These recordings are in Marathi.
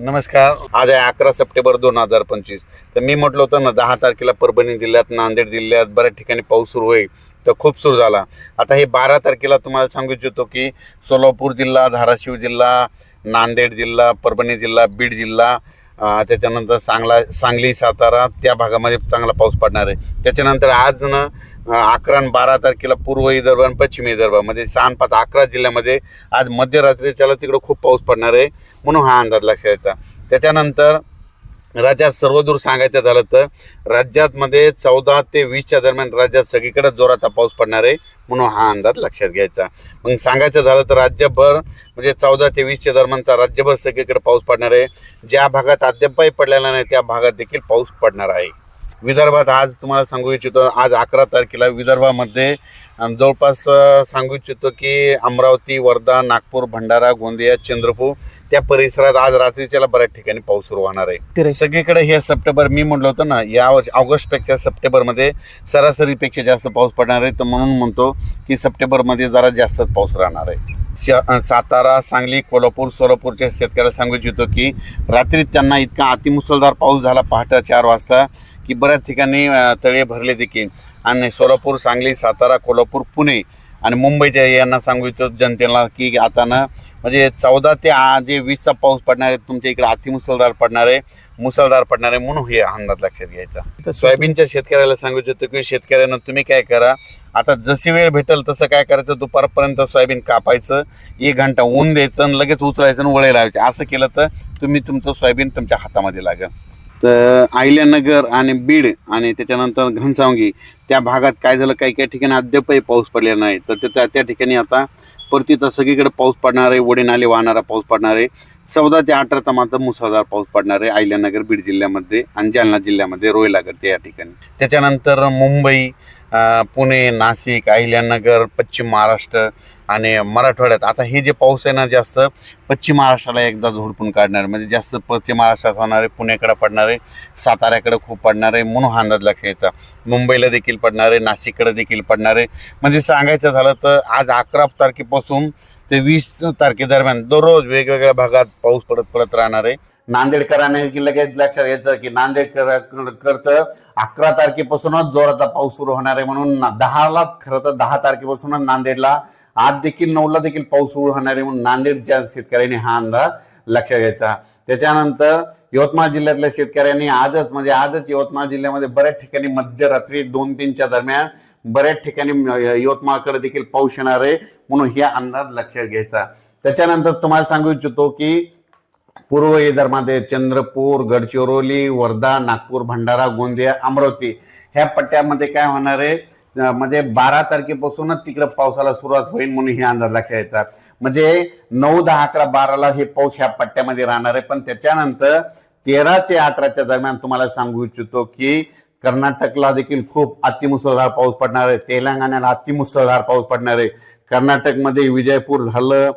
नमस्कार. आज आहे अकरा सप्टेंबर दोन हजार पंचवीस. तर मी म्हटलं होतं ना दहा तारखेला परभणी जिल्ह्यात नांदेड जिल्ह्यात बऱ्याच ठिकाणी पाऊस सुरू होईल. तर खूप सुरू झाला. आता हे बारा तारखेला तुम्हाला सांगू इच्छितो की सोलापूर जिल्हा धाराशिव जिल्हा नांदेड जिल्हा परभणी जिल्हा बीड जिल्हा त्याच्यानंतर सांगला सांगली सातारा त्या भागामध्ये चांगला पाऊस पडणार आहे. त्याच्यानंतर आज ना अकरा आणि बारा तारखेला पूर्व विदर्भ आणि पश्चिम विदर्भ म्हणजे सहा पाच अकरा जिल्ह्यामध्ये आज मध्यरात्रीच्याला तिकडं खूप पाऊस पडणार आहे म्हणून हा अंदाज लक्षात यायचा त्याच्यानंतर राज्यात सर्वदूर सांगायचं झालं तर राज्यातमध्ये चौदा ते वीसच्या दरम्यान राज्यात सगळीकडे जोराचा पाऊस पडणार आहे म्हणून हा अंदाज लक्षात घ्यायचा. मग सांगायचं झालं तर राज्यभर म्हणजे चौदा ते वीसच्या दरम्यानचा राज्यभर सगळीकडे पाऊस पडणार आहे. ज्या भागात अद्यापही पडलेला नाही त्या भागात देखील पाऊस पडणार आहे. विदर्भात आज तुम्हाला सांगू इच्छितो आज अकरा तारखेला विदर्भामध्ये जवळपास सांगू इच्छितो की अमरावती वर्धा नागपूर भंडारा गोंदिया चंद्रपूर त्या परिसरात आज रात्रीच्याला बऱ्याच ठिकाणी पाऊस सुरू होणार आहे. सगळीकडे हे सप्टेंबर मी म्हटलं होतं ना या वर्षी ऑगस्टपेक्षा सप्टेंबरमध्ये सरासरीपेक्षा जास्त पाऊस पडणार आहे. तर म्हणून म्हणतो की सप्टेंबरमध्ये जरा जास्तच पाऊस राहणार आहे. सातारा सांगली कोल्हापूर सोलापूरच्या शेतकऱ्याला सांगू इच्छितो की रात्री त्यांना इतका अतिमुसळधार पाऊस झाला पहाटे चार वाजता की बऱ्याच ठिकाणी तळे भरले देखील. आणि सोलापूर सांगली सातारा कोल्हापूर पुणे आणि मुंबईच्या यांना सांगू इच्छितो जनतेला की आता ना म्हणजे चौदा ते आ- जे वीसचा पाऊस पडणार आहे तुमच्या इकडे अतिमुसळधार पडणार आहे मुसळधार पडणार आहे म्हणून हे अंदाज लक्षात घ्यायचा. सोयाबीनच्या शेतकऱ्याला सांगू इच्छितो की शेतकऱ्यांना तुम्ही काय करा आता जशी वेळ भेटेल तसं काय करायचं दुपारपर्यंत सोयाबीन कापायचं एक घंटा ऊन द्यायचं आणि लगेच उचलायचं आणि वळे लावायचे. असं केलं तर तुम्ही तुमचं सोयाबीन तुमच्या हातामध्ये लागेल. तर आहिल्यानगर आणि बीड आणि त्याच्यानंतर घनसावंगी त्या भागात काय झालं? काही काही ठिकाणी अद्यापही पाऊस पडलेला नाही. तर त्या त्या ठिकाणी आता परतीचा सगळीकडे पाऊस पडणार आहे. वडे नाले वाहणारा पाऊस पडणार आहे. चौदा ते अठराचा मात्र मुसळधार पाऊस पडणार आहे अहिल्यानगर बीड जिल्ह्यामध्ये आणि जालना जिल्ह्यामध्ये रोयलागड या ठिकाणी. त्याच्यानंतर मुंबई पुणे नाशिक अहिल्यानगर पश्चिम महाराष्ट्र आणि मराठवाड्यात आता हे जे पाऊस आहे ना जास्त पश्चिम महाराष्ट्राला एकदा झोडपून काढणार म्हणजे जास्त पश्चिम महाराष्ट्रात होणार आहे पुण्याकडे पडणार आहे साताऱ्याकडे खूप पडणार आहे म्हणून हा अंदाज लक्षात यायचा मुंबईला देखील पडणार आहे नाशिककडे देखील पडणार. आहे म्हणजे सांगायचं झालं तर आज अकरा तारखेपासून ते वीस तारखेदरम्यान दररोज वेगवेगळ्या भागात पाऊस पडत पडत राहणार आहे. नांदेडकरांना की लगेच लक्षात घ्यायचं की नांदेडकर करतं अकरा तारखेपासूनच जोराचा पाऊस सुरू होणार आहे म्हणून दहाला खरं तर दहा तारखेपासूनच नांदेडला आज देखील नऊला देखील पाऊस होणार आहे म्हणून नांदेडच्या शेतकऱ्यांनी हा अंदाज लक्षात घ्यायचा. त्याच्यानंतर यवतमाळ जिल्ह्यातल्या शेतकऱ्यांनी आजच म्हणजे आजच यवतमाळ जिल्ह्यामध्ये बऱ्याच ठिकाणी मध्यरात्री दोन तीनच्या दरम्यान बऱ्याच ठिकाणी यवतमाळकडे देखील पाऊस येणार आहे म्हणून हे अंदाज लक्षात घ्यायचा. त्याच्यानंतर तुम्हाला सांगू इच्छितो की पूर्व विदर्भामध्ये चंद्रपूर गडचिरोली वर्धा नागपूर भंडारा गोंदिया अमरावती ह्या पट्ट्यामध्ये काय होणार आहे? म्हणजे बारा तारखेपासूनच तिकडे पावसाला सुरुवात होईल म्हणून हे अंदाज लक्षात येतात. म्हणजे नऊ दहा अकरा बाराला हे पाऊस ह्या पट्ट्यामध्ये राहणार आहे. पण त्याच्यानंतर तेरा ते अठराच्या दरम्यान तुम्हाला सांगू इच्छितो की कर्नाटकला देखील खूप अतिमुसळधार पाऊस पडणार आहे. तेलंगणाला अतिमुसळधार पाऊस पडणार आहे. कर्नाटकमध्ये विजयपूर झालं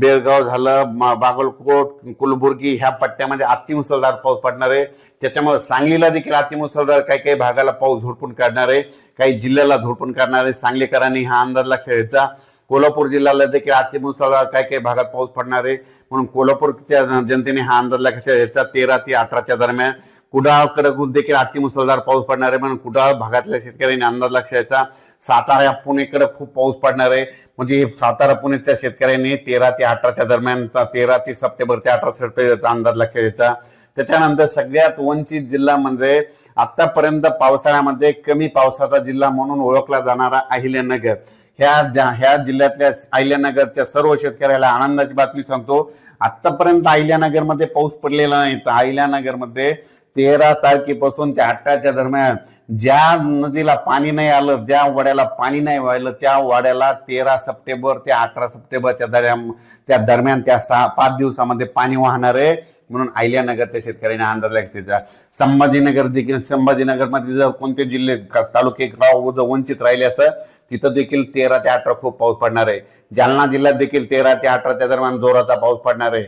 बेळगाव झालं बागलकोट कुलबुर्गी ह्या पट्ट्यामध्ये अतिमुसळधार पाऊस पडणार आहे. त्याच्यामुळे सांगलीला देखील अतिमुसळधार काही काही भागाला पाऊस झोडपून काढणार आहे. काही जिल्ह्याला झोडपून काढणार आहे. सांगलीकरांनी हा अंदाज लक्षात घ्यायचा. कोल्हापूर जिल्ह्याला देखील अतिमुसळधार काही काही भागात पाऊस पडणार आहे. म्हणून कोल्हापूरच्या जनतेने हा अंदाज लक्षात घ्यायचा. तेरा ते अठराच्या दरम्यान कुडाळकडे देखील अतिमुसळधार पाऊस पडणार आहे. म्हणून कुडाळ भागातल्या शेतकऱ्यांनी अंदाज लक्ष घ्यायचा सातारा पुणेकडे खूप पाऊस पडणार आहे. म्हणजे सातारा पुणेच्या शेतकऱ्यांनी तेरा ते अठराच्या दरम्यान तेरा ते सप्टेंबर ते अठरा सप्टेंबरचा अंदाज लक्षात घ्यायचा त्याच्यानंतर सगळ्यात वंचित जिल्हा म्हणजे आतापर्यंत पावसाळ्यामध्ये कमी पावसाचा जिल्हा म्हणून ओळखला जाणारा अहिल्यानगर. ह्या ह्या जिल्ह्यातल्या अहिल्यानगरच्या सर्व शेतकऱ्याला आनंदाची बातमी सांगतो. आतापर्यंत अहिल्यानगरमध्ये पाऊस पडलेला नाही. तर अहिल्यानगरमध्ये तेरा तारखेपासून ते अठराच्या दरम्यान ज्या नदीला पाणी नाही आलं ज्या वाड्याला पाणी नाही व्हायलं त्या वाड्याला तेरा सप्टेंबर ते अठरा सप्टेंबरच्या दरम्यान त्या दरम्यान त्या सहा पाच दिवसामध्ये पाणी वाहणार आहे. म्हणून अहिल्यानगरच्या शेतकऱ्यांनी अंदाज लागते संभाजीनगर देखील संभाजीनगरमध्ये जर कोणते जिल्हे तालुके गाव जर वंचित राहिले असं तिथं देखील तेरा ते अठरा खूप पाऊस पडणार आहे. जालना जिल्ह्यात देखील तेरा ते अठराच्या दरम्यान जोराचा पाऊस पडणार आहे.